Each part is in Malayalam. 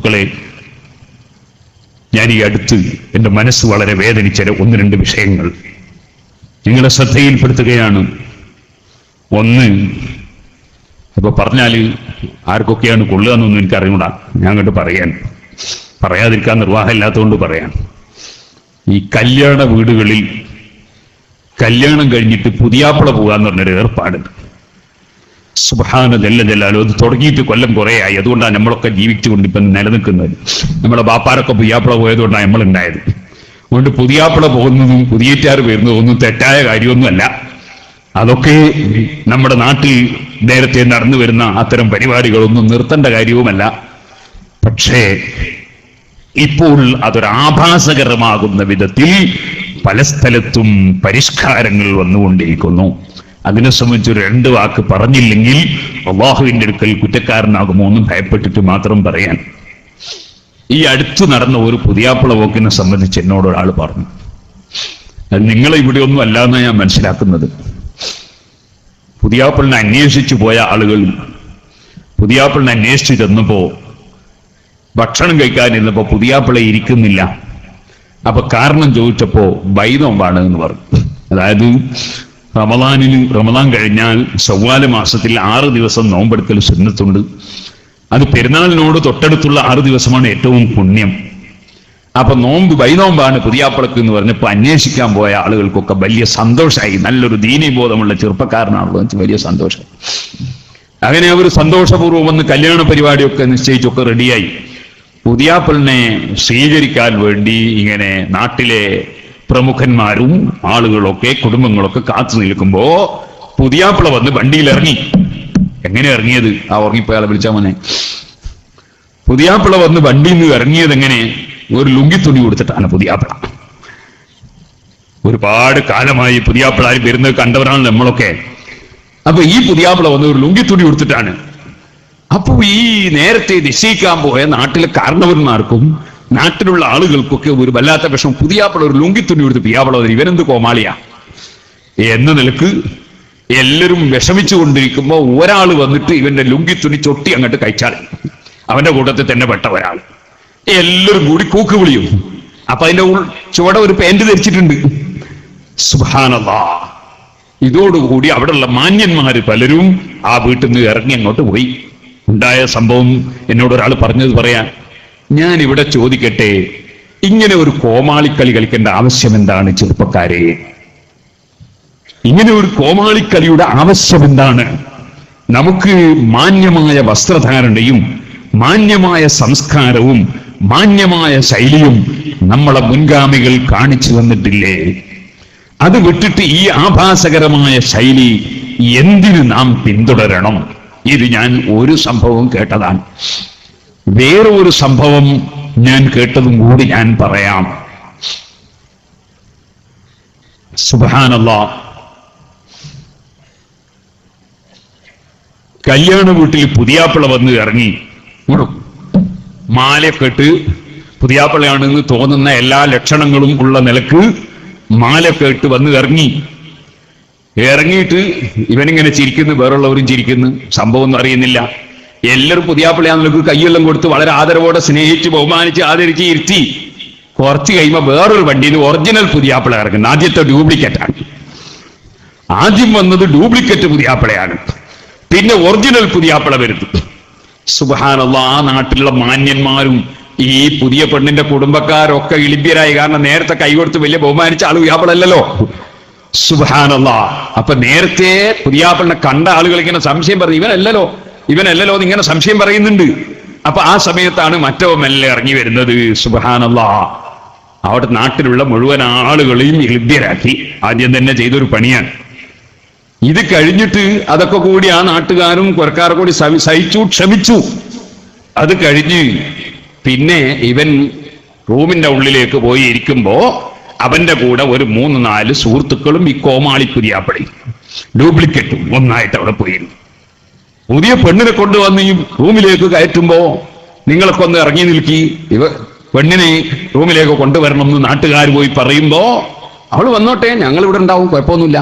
സുഹൃത്തുക്കളെ ഞാൻ ഈ അടുത്ത് എന്റെ മനസ്സ് വളരെ വേദനിച്ച ഒന്ന് രണ്ട് വിഷയങ്ങൾ നിങ്ങളെ ശ്രദ്ധയിൽപ്പെടുത്തുകയാണ്. ഒന്ന് ഇപ്പൊ പറഞ്ഞാൽ ആർക്കൊക്കെയാണ് കൊള്ളുക എന്നൊന്നും എനിക്ക് അറിഞ്ഞൂടാ ഞാൻ അങ്ങോട്ട് പറയാൻ പറയാതിരിക്കാൻ നിർവാഹമില്ലാത്തതുകൊണ്ട് പറയാൻ ഈ കല്യാണ വീടുകളിൽ കല്യാണം കഴിഞ്ഞിട്ട് പുതിയാപ്പള പോകാന്ന് പറഞ്ഞൊരു ഏർപ്പാടുണ്ട്. സുബാന ജല്ല ജല്ലാലോ അത് തുടങ്ങിയിട്ട് കൊല്ലം കുറേ ആയി അതുകൊണ്ടാണ് നമ്മളൊക്കെ ജീവിച്ചുകൊണ്ട് ഇപ്പം നിലനിൽക്കുന്നത്. നമ്മളെ ബാപ്പാരൊക്കെ പുയ്യാപ്പിള പോയതുകൊണ്ടാണ് നമ്മൾ ഉണ്ടായത് അതുകൊണ്ട് പുതിയാപ്പിള പോകുന്നതും പുതിയേറ്റാർ വരുന്നതും ഒന്നും തെറ്റായ കാര്യമൊന്നുമല്ല. അതൊക്കെ നമ്മുടെ നാട്ടിൽ നേരത്തെ നടന്നു വരുന്ന അത്തരം പരിപാടികളൊന്നും നിർത്തേണ്ട കാര്യവുമല്ല. പക്ഷേ ഇപ്പോൾ അതൊരാഭാസകരമാകുന്ന വിധത്തിൽ പല സ്ഥലത്തും പരിഷ്കാരങ്ങൾ വന്നുകൊണ്ടിരിക്കുന്നു. അതിനെ സംബന്ധിച്ച് ഒരു രണ്ട് വാക്ക് പറഞ്ഞില്ലെങ്കിൽ അള്ളാഹുവിന്റെ അടുക്കൽ കുറ്റക്കാരനാകുമോ എന്ന് ഭയപ്പെട്ടിട്ട് മാത്രം പറയാൻ. ഈ അടുത്ത് നടന്ന ഒരു പുതിയാപ്പിള പോക്കിനെ സംബന്ധിച്ച് എന്നോട് ഒരാൾ പറഞ്ഞു. അത് നിങ്ങളെ ഇവിടെ ഒന്നും അല്ല എന്നാണ് ഞാൻ മനസ്സിലാക്കുന്നത്. പുതിയാപ്പിളിനെ അന്വേഷിച്ചു പോയ ആളുകൾ പുതിയാപ്പിളിനെ അന്വേഷിച്ചു ചെന്നപ്പോ ഭക്ഷണം കഴിക്കാൻ ഇരുന്നപ്പോ പുതിയാപ്പിള ഇരിക്കുന്നില്ല. അപ്പൊ കാരണം ചോദിച്ചപ്പോ ബൈനോമ്പാണ് എന്ന് പറഞ്ഞു. അതായത് റമദാനിന് റമദാൻ കഴിഞ്ഞാൽ സവ്വാല മാസത്തിൽ ആറ് ദിവസം നോമ്പെടുക്കൽ സുന്നത്തുണ്ട്. അത് പെരുന്നാളിനോട് തൊട്ടടുത്തുള്ള ആറ് ദിവസമാണ് ഏറ്റവും പുണ്യം. അപ്പൊ നോമ്പ് വൈനോമ്പാണ് പുതിയാപ്പളക്ക് എന്ന് പറഞ്ഞപ്പോ അന്വേഷിക്കാൻ പോയ ആളുകൾക്കൊക്കെ വലിയ സന്തോഷമായി നല്ലൊരു ദീനീബോധമുള്ള ചെറുപ്പക്കാരനാണല്ലോ വലിയ സന്തോഷം. അങ്ങനെ അവർ സന്തോഷപൂർവം വന്ന് കല്യാണ പരിപാടിയൊക്കെ നിശ്ചയിച്ചൊക്കെ റെഡിയായി പുതിയാപ്പളിനെ സ്വീകരിക്കാൻ വേണ്ടി ഇങ്ങനെ നാട്ടിലെ പ്രമുഖന്മാരും ആളുകളൊക്കെ കുടുംബങ്ങളൊക്കെ കാത്തു നിൽക്കുമ്പോ പുതിയാപ്പിള വന്ന് വണ്ടിയിൽ ഇറങ്ങി എങ്ങനെ ഇറങ്ങിയത്? ആ ഉറങ്ങിപ്പോയാളെ വിളിച്ചാ മോനെ. പുതിയാപ്പിള വന്ന് വണ്ടിയിൽ നിന്ന് ഇറങ്ങിയത് എങ്ങനെ? ഒരു ലുങ്കി തുണി കൊടുത്തിട്ടാണ് പുതിയാപ്പിള. ഒരുപാട് കാലമായി പുതിയാപ്പിള വരുന്നത് കണ്ടവരാണ് നമ്മളൊക്കെ. അപ്പൊ ഈ പുതിയാപ്പിള വന്ന് ഒരു ലുങ്കി തുണി കൊടുത്തിട്ടാണ്. അപ്പൊ ഈ നേരത്തെ നിശ്ചയിക്കാൻ പോയ നാട്ടിലെ കാരണവന്മാർക്കും നാട്ടിലുള്ള ആളുകൾക്കൊക്കെ ഒരു വല്ലാത്ത വിഷം. പുതിയാപ്പിള ഒരു ലുങ്കി തുണി കൊടുത്ത് പിയാപ്പിള വന്ന് ഇവനെന്ത് കോമാളിയാ? എന്ന നിലയ്ക്ക് എല്ലാവരും വിഷമിച്ചു കൊണ്ടിരിക്കുമ്പോ ഒരാൾ വന്നിട്ട് ഇവന്റെ ലുങ്കി തുണി ചൊട്ടി അങ്ങോട്ട് കഴിച്ചാൽ അവന്റെ കൂട്ടത്തിൽ തന്നെ പെട്ട ഒരാൾ. എല്ലാവരും കൂടി കൂക്ക് വിളിയും. അപ്പൊ അതിന്റെ ചുവട ചുവടെ ഒരു പാന്റ് ധരിച്ചിട്ടുണ്ട്. സുഹാനല്ലാ ഇതോടുകൂടി അവിടെയുള്ള മാന്യന്മാര് പലരും ആ വീട്ടിൽ നിന്ന് ഇറങ്ങി അങ്ങോട്ട് പോയി. ഉണ്ടായ സംഭവം എന്നോട് ഒരാൾ പറഞ്ഞത് പറയാൻ. ഞാൻ ഇവിടെ ചോദിക്കട്ടെ ഇങ്ങനെ ഒരു കോമാളിക്കളി കളിക്കേണ്ട ആവശ്യം എന്താണ് ചെറുപ്പക്കാരെ? ഇങ്ങനെ ഒരു കോമാളിക്കളിയുടെ ആവശ്യം എന്താണ്? നമുക്ക് മാന്യമായ വസ്ത്രധാരണയും മാന്യമായ സംസ്കാരവും മാന്യമായ ശൈലിയും നമ്മളെ മുൻഗാമികൾ കാണിച്ചു തന്നിട്ടില്ലേ? അത് വിട്ടിട്ട് ഈ ആഭാസകരമായ ശൈലി എന്തിനു നാം പിന്തുടരണം? ഇത് ഞാൻ ഒരു സംഭവം കേട്ടതാണ്. വേറെ ഒരു സംഭവം ഞാൻ കേട്ടതും കൂടി ഞാൻ പറയാം. സുബാനല്ല കല്യാണ വീട്ടിൽ പുതിയാപ്പിള വന്ന് ഇറങ്ങി. മാലയൊക്കെ ഇട്ട് പുതിയാപ്പിളയാണെന്ന് തോന്നുന്ന എല്ലാ ലക്ഷണങ്ങളും ഉള്ള നിലയ്ക്ക് മാലയൊക്കെ ഇട്ട് വന്ന് ഇറങ്ങി. ഇറങ്ങിയിട്ട് ഇവനിങ്ങനെ ചിരിക്കുന്നു വേറുള്ളവരും ചിരിക്കുന്നു. സംഭവം ഒന്നും അറിയുന്നില്ല. എല്ലാവരും പുതിയാപ്പിളയാണെന്നൊക്കെ കൈയെല്ലാം കൊടുത്ത് വളരെ ആദരവോടെ സ്നേഹിച്ച് ബഹുമാനിച്ച് ആദരിച്ച് ഇരുത്തി. കുറച്ച് കഴിയുമ്പോൾ വേറൊരു വണ്ടിയിൽ ഒറിജിനൽ പുതിയാപ്പിള ഇറങ്ങുന്നു. ആദ്യത്തെ ഡ്യൂപ്ലിക്കേറ്റാണ് ആദ്യം വന്നത് ഡ്യൂപ്ലിക്കേറ്റ് പുതിയാപ്പിളയാണ്. പിന്നെ ഒറിജിനൽ പുതിയാപ്പിള വരുന്നു. സുബാനുള്ള ആ നാട്ടിലുള്ള മാന്യന്മാരും ഈ പുതിയ പെണ്ണിന്റെ കുടുംബക്കാരൊക്കെ ഇളിബ്യരായി കാരണം നേരത്തെ കൈകൊടുത്ത് വലിയ ബഹുമാനിച്ച ആൾ പുതിയാപ്പിളല്ലോ സുബാനുള്ള അപ്പൊ നേരത്തെ പുതിയാപ്പിളിനെ കണ്ട ആളുകൾ ഇങ്ങനെ സംശയം പറഞ്ഞു. ഇവനല്ലല്ലോ ഇവനല്ലല്ലോ ഇങ്ങനെ സംശയം പറയുന്നുണ്ട്. അപ്പൊ ആ സമയത്താണ് മറ്റോ മെല്ലെ ഇറങ്ങി വരുന്നത്. സുബാനല്ല അവിടെ നാട്ടിലുള്ള മുഴുവൻ ആളുകളെയും ഹൃദ്യരാക്കി ആദ്യം തന്നെ ചെയ്തൊരു പണിയാണ്. ഇത് കഴിഞ്ഞിട്ട് അതൊക്കെ കൂടി ആ നാട്ടുകാരും കുറക്കാരും കൂടി സഹിച്ചു ക്ഷമിച്ചു. അത് കഴിഞ്ഞ് പിന്നെ ഇവൻ റൂമിന്റെ ഉള്ളിലേക്ക് പോയി ഇരിക്കുമ്പോ അവന്റെ കൂടെ ഒരു മൂന്ന് നാല് സുഹൃത്തുക്കളും ഈ കോമാളി പുതിയാപ്പടി ഡ്യൂപ്ലിക്കേറ്റും ഒന്നായിട്ട് അവിടെ പോയിരുന്നു. പുതിയ പെണ്ണിനെ കൊണ്ടുവന്ന് ഈ റൂമിലേക്ക് കയറ്റുമ്പോ നിങ്ങളൊക്കെ ഒന്ന് ഇറങ്ങി നിൽക്കി. ഇവ പെണ്ണിനെ റൂമിലേക്ക് കൊണ്ടുവരണം എന്ന് നാട്ടുകാർ പോയി പറയുമ്പോ അവൾ വന്നോട്ടെ ഞങ്ങൾ ഇവിടെ ഉണ്ടാവും കുഴപ്പമൊന്നുമില്ല.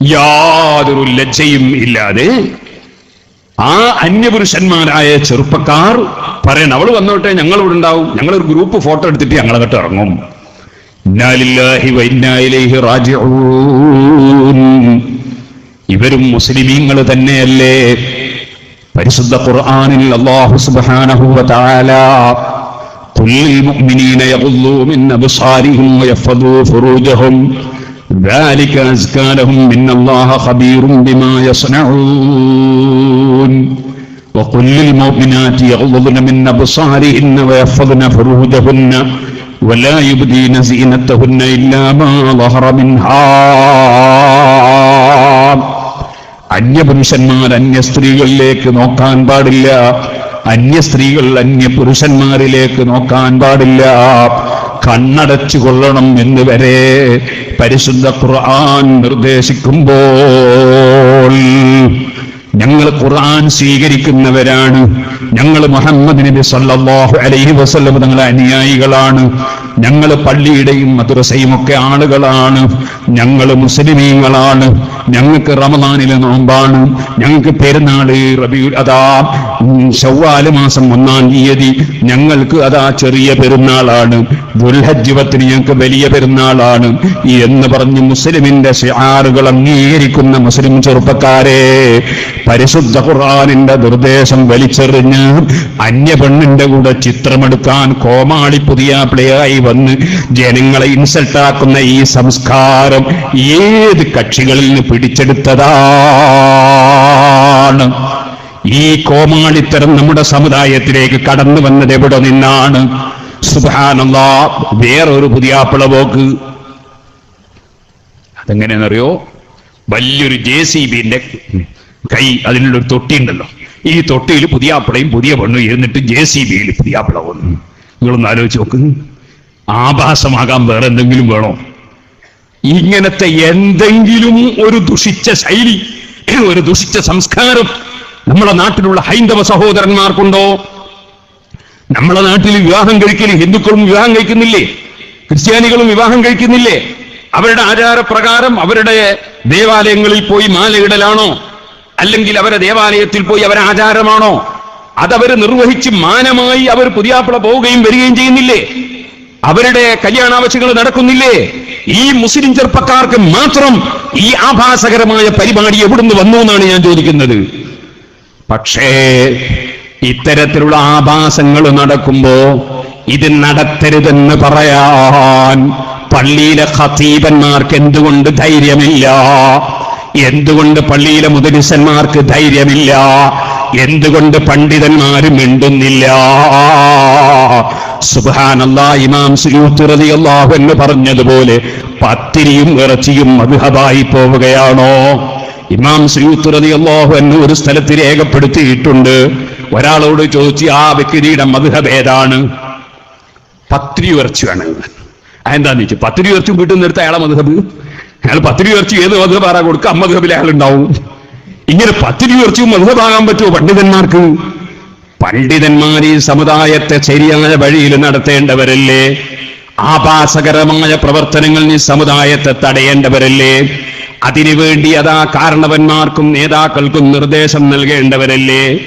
യാതൊരു ലജ്ജയും ഇല്ലാതെ ആ അന്യപുരുഷന്മാരായ ചെറുപ്പക്കാർ പറയണം അവൾ വന്നോട്ടെ ഞങ്ങൾ ഇവിടെ ഉണ്ടാവും ഒരു ഗ്രൂപ്പ് ഫോട്ടോ എടുത്തിട്ട് ഞങ്ങളെ ഇറങ്ങും. ഇന്നാലില്ലാഹി വൈന്നായിലേഹി റാജിഊൻ. ഇവരും മുസ്ലിമീങ്ങൾ തന്നെയല്ലേ പരിശുദ്ധ ഖുർആനിൽ അല്ലാഹു സുബ്ഹാനഹു വ തആല قل للمؤمنين يغضوا من أبصارهم ويحفظوا فروجهم ذلك أزكى لهم إن الله خبير بما يصنعون وقل للمؤمنات يغضضن من أبصارهن ويحفظن فروجهن ولا يبدين زينتهن إلا ما ظهر منها അന്യപുരുഷന്മാർ അന്യ സ്ത്രീകളിലേക്ക് നോക്കാൻ പാടില്ല. അന്യ സ്ത്രീകൾ അന്യ പുരുഷന്മാരിലേക്ക് നോക്കാൻ പാടില്ല. കണ്ണടച്ചു കൊള്ളണം എന്ന് വരെ പരിശുദ്ധ ഖുർആൻ നിർദ്ദേശിക്കുമ്പോൾ ഞങ്ങൾ ഖുർആൻ സ്വീകരിക്കുന്നവരാണ്. ഞങ്ങൾ മുഹമ്മദ് നബി സല്ലല്ലാഹു അലൈഹി വസല്ലം തങ്ങളെ അനുയായികളാണ്. ഞങ്ങൾ പള്ളിയുടെയും മദ്രസയും ഒക്കെ ആളുകളാണ്. ഞങ്ങൾ മുസ്ലിമീങ്ങളാണ്. ഞങ്ങൾക്ക് റമദാനിലെ നോമ്പാണ്. ഞങ്ങൾക്ക് പെരുന്നാൾ റബിയുൽ അതാ ശവ്വാൽ മാസം ഒന്നാം തീയതി ഞങ്ങൾക്ക് അതാ ചെറിയ പെരുന്നാളാണ്. ദുൽഹജ്ജുവത്തിന് ഞങ്ങൾക്ക് വലിയ പെരുന്നാളാണ്. എന്ന് പറഞ്ഞ് മുസ്ലിമിന്റെ ആറുകൾ അംഗീകരിക്കുന്ന മുസ്ലിം ചെറുപ്പക്കാരെ പരിശുദ്ധ ഖുർആാനിന്റെ നിർദ്ദേശം വലിച്ചെറിഞ്ഞ് അന്യ പെണ്ണിന്റെ കൂടെ ചിത്രമെടുക്കാൻ കോമാളി പുതിയ പ്ലേയായി വന്ന് ജനങ്ങളെ ഇൻസൾട്ടാക്കുന്ന ഈ സംസ്കാരം ഏത് കക്ഷികളിൽ നിന്ന് പിടിച്ചെടുത്തതാണ്? ഈ കോമാളിത്തരം നമ്മുടെ സമുദായത്തിലേക്ക് കടന്നു വന്നത് എവിടെ നിന്നാണ്? സുബാനല്ല വേറൊരു പുതിയാപ്പിള പോക്ക്. അതെങ്ങനെയാണെന്നറിയോ? വലിയൊരു ജെ സി ബിന്റെ കൈ അതിനുള്ളൊരു തൊട്ടി ഉണ്ടല്ലോ ഈ തൊട്ടിയിൽ പുതിയ പുതിയാപ്പിളയും പുതിയ പെണ്ണും ഇരുന്നിട്ട് ജെ സി ബിയിൽ പുതിയാപ്പിള വന്നു. നിങ്ങളൊന്ന് ആലോചിച്ച് നോക്ക്. ആഭാസമാകാൻ വേറെ എന്തെങ്കിലും വേണോ? ഇങ്ങനത്തെ എന്തെങ്കിലും ഒരു ദുഷിച്ച ശൈലി ഒരു ദുഷിച്ച സംസ്കാരം നമ്മുടെ നാട്ടിലുള്ള ഹൈന്ദവ സഹോദരന്മാർക്കുണ്ടോ? നമ്മളെ നാട്ടിൽ വിവാഹം കഴിക്കൽ ഹിന്ദുക്കളും വിവാഹം കഴിക്കുന്നില്ലേ? ക്രിസ്ത്യാനികളും വിവാഹം കഴിക്കുന്നില്ലേ? അവരുടെ ആചാരപ്രകാരം അവരുടെ ദേവാലയങ്ങളിൽ പോയി മാലയിടലാണോ? അല്ലെങ്കിൽ അവരെ ദേവാലയത്തിൽ പോയി അവരെ ആചാരമാണോ? അതവർ നിർവഹിച്ച് മാനമായി അവർ പുതിയാപ്പിള പോവുകയും വരികയും ചെയ്യുന്നില്ലേ? അവരുടെ കല്യാണാവശ്യങ്ങൾ നടക്കുന്നില്ലേ? ഈ മുസ്ലിം ചെറുപ്പക്കാർക്ക് മാത്രം ഈ ആഭാസകരമായ പരിപാടി എവിടുന്ന് വന്നു എന്നാണ് ഞാൻ ചോദിക്കുന്നത്. പക്ഷേ ഇത്തരത്തിലുള്ള ആഭാസങ്ങൾ നടക്കുമ്പോ ഇത് നടത്തരുതെന്ന് പറയാൻ പള്ളിയിലെ ഖത്തീബന്മാർക്ക് എന്തുകൊണ്ട് ധൈര്യമില്ല? എന്തുകൊണ്ട് പള്ളിയിലെ മുദരിസന്മാർക്ക് ധൈര്യമില്ല? എന്തുകൊണ്ട് പണ്ഡിതന്മാര് മിണ്ടുന്നില്ല? സുബാനല്ലാ ഇമാം സുലൂത്തിറതിയല്ലാഹു എന്ന് പറഞ്ഞതുപോലെ പത്തിരിയും ഇറച്ചിയും മധുഹബായി പോവുകയാണോ? ഇമാം സയൂത്തുറതി അള്ളാഹു എന്ന് ഒരു സ്ഥലത്ത് രേഖപ്പെടുത്തിയിട്ടുണ്ട്. ഒരാളോട് ചോദിച്ചു ആ വ്യക്തിയുടെ മധുഹബ് ഏതാണ്? പത്തിരി ഉയർച്ചയാണ് അതെന്താന്ന് പത്തിരി ഇറച്ചി വീട്ടിൽ നിന്ന് എടുത്ത അയാളെ മധുഹബ് അയാൾ പത്തിരി ഉയർച്ച ഏത് മധുഹബാറാ കൊടുക്കുക? ആ മധുഹബിൽ അയാൾ ഉണ്ടാവും. ഇങ്ങനെ പത്തിരി ഇറച്ചിയും മധുഹബാകാൻ പറ്റുമോ പണ്ഡിതന്മാർക്ക്? പണ്ഡിതന്മാർ ഈ സമുദായത്തെ ശരിയായ വഴിയിൽ നടത്തേണ്ടവരല്ലേ? ആഭാസകരമായ പ്രവർത്തനങ്ങളിൽ ഈ സമുദായത്തെ തടയേണ്ടവരല്ലേ? അതിനുവേണ്ടി അതാ കാരണവന്മാർക്കും നേതാക്കൾക്കും നിർദ്ദേശം നൽകേണ്ടവരല്ലേ?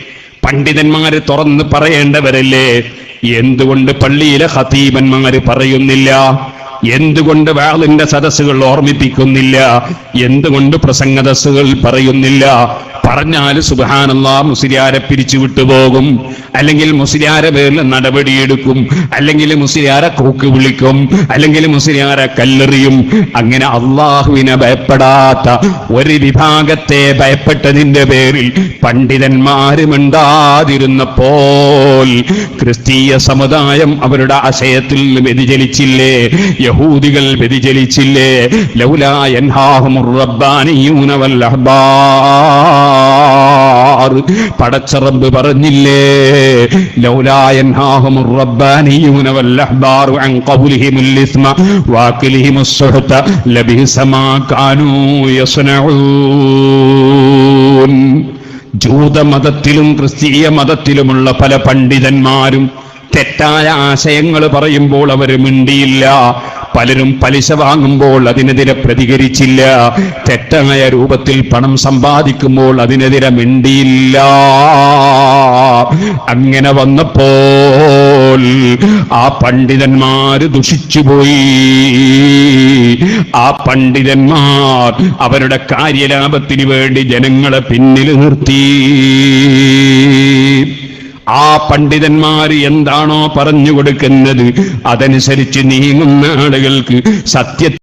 പണ്ഡിതന്മാര് തുറന്ന് പറയേണ്ടവരല്ലേ? എന്തുകൊണ്ട് പള്ളിയിലെ ഹതീബന്മാര് പറയുന്നില്ല? എന്തുകൊണ്ട് വാളിന്റെ സദസ്സുകൾ ഓർമ്മിപ്പിക്കുന്നില്ല? എന്തുകൊണ്ട് പ്രസംഗദസ്സുകൾ പറയുന്നില്ല? പറഞ്ഞാൽ സുബാനല്ലാ മുസ്ലിയാരെ പിരിച്ചു വിട്ടുപോകും അല്ലെങ്കിൽ മുസ്ലിയാരെ പേരിൽ നടപടിയെടുക്കും. അല്ലെങ്കിൽ മുസ്ലിയാരെ കൂക്ക് വിളിക്കും. അല്ലെങ്കിൽ മുസ്ലിയാരെ കല്ലെറിയും. അങ്ങനെ അള്ളാഹുവിനെ ഭയപ്പെടാത്ത ഒരു വിഭാഗത്തെ ഭയപ്പെട്ടതിന്റെ പേരിൽ പണ്ഡിതന്മാരും ഉണ്ടാതിരുന്നപ്പോൾ ക്രിസ്തീയ സമുദായം അവരുടെ ആശയത്തിൽ വ്യതിചലിച്ചില്ലേ? യഹൂദികൾ വ്യതിചലിച്ചില്ലേ? ലൗലാ യൻഹാഹുമുർ വൽ പടച്ചറബ് പറഞ്ഞില്ലേ? ലൗലാ യൻഹാഹുമുർ റബ്ബാനിയൂന അൻ ഇസ്മ കാനൂ ജൂതമതത്തിലും ക്രിസ്തീയ മതത്തിലുമുള്ള പല പണ്ഡിതന്മാരും തെറ്റായ ആശയങ്ങൾ പറയുമ്പോൾ അവർ മിണ്ടിയില്ല. പലരും പലിശ വാങ്ങുമ്പോൾ അതിനെതിരെ പ്രതികരിച്ചില്ല. തെറ്റായ രൂപത്തിൽ പണം സമ്പാദിക്കുമ്പോൾ അതിനെതിരെ മിണ്ടിയില്ല. അങ്ങനെ വന്നപ്പോൾ ആ പണ്ഡിതന്മാര് ദുഷിച്ചുപോയി. ആ പണ്ഡിതന്മാർ അവരുടെ കാര്യലാഭത്തിന് വേണ്ടി ജനങ്ങളെ പിന്നിൽ നിർത്തി. ആ പണ്ഡിതന്മാർ എന്താണോ പറഞ്ഞു കൊടുക്കുന്നത് അതനുസരിച്ച് നീങ്ങുന്ന ആളുകൾക്ക് സത്യ